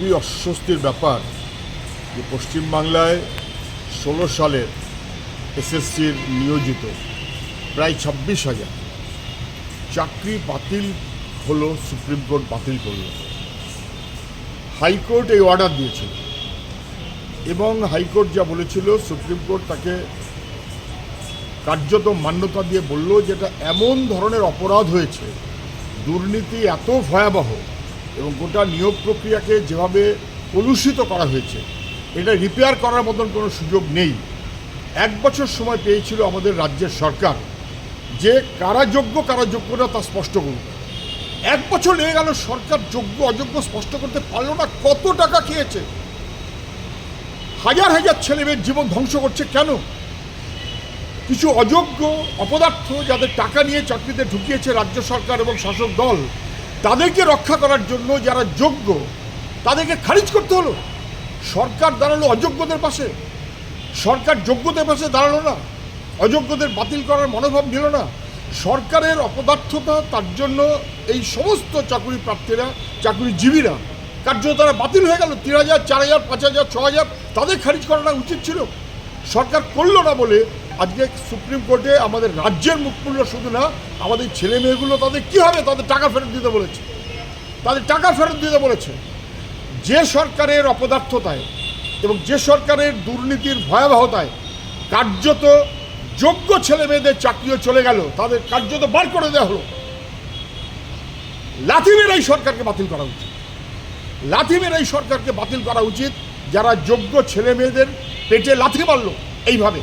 খুবই অস্বস্তির ব্যাপার যে পশ্চিমবাংলায় ষোলো সালের এসএসসির নিয়োজিত প্রায় ছাব্বিশ হাজার। চাকরি বাতিল হলো, সুপ্রিম কোর্ট বাতিল করল। হাইকোর্ট এই অর্ডার দিয়েছিল এবং হাইকোর্ট যা বলেছিল, সুপ্রিম কোর্ট তাকে কার্যত মান্যতা দিয়ে বলল যেটা এমন ধরনের অপরাধ হয়েছে, দুর্নীতি এত ভয়াবহ এবং গোটা নিয়োগ প্রক্রিয়াকে যেভাবে কলুষিত করা হয়েছে, এটা রিপেয়ার করার মতন কোনো সুযোগ নেই। এক বছর সময় পেয়েছিল আমাদের রাজ্যের সরকার যে কারা যোগ্য কারা যোগ্য না তা স্পষ্ট করুক। এক বছর লেগে গেল, সরকার যোগ্য, অযোগ্য স্পষ্ট করতে পারল না, কত টাকা খেয়েছে? হাজার হাজার ছেলে মেয়ের জীবন ধ্বংস করছে কেন? কিছু অযোগ্য অপদার্থ যাদের টাকা নিয়ে চাকরিতে ঢুকিয়েছে রাজ্য সরকার এবং শাসক দল তাদেরকে রক্ষা করার জন্য যারা যোগ্য, তাদেরকে খারিজ করতে হলো। সরকার দাঁড়াল অযোগ্যদের পাশে। সরকার যোগ্যদের পাশে দাঁড়াল না। অযোগ্যদের বাতিল করার মনোভাব নিল না। সরকারের অপদার্থতা, তার জন্য এই সমস্ত চাকরি প্রার্থীরা চাকরিজীবীরা কার্য তারা বাতিল হয়ে গেল। তিন হাজার, চার হাজার, পাঁচ হাজার, ছ হাজার, তাদের খারিজ করাটা উচিত ছিল। সরকার করল না বলে আজকে সুপ্রিম কোর্টে আমাদের রাজ্যের মুখমূল্য শুধু না, আমাদের ছেলে মেয়েগুলো তাদের কী হবে? তাদের টাকা ফেরত দিতে বলেছে। তাদের টাকা ফেরত দিতে বলেছে। যে সরকারের অপদার্থতায় এবং যে সরকারের দুর্নীতির ভয়াবহতায় কার্যত যোগ্য ছেলে মেয়েদের চাকরিও চলে গেল, তাদের কার্যত বার করে দেওয়া হলো। লাথিমের এই সরকারকে বাতিল করা উচিত। লাথিমের এই সরকারকে বাতিল করা উচিত যারা যোগ্য ছেলে মেয়েদের পেটে লাথি মারলো, এইভাবে।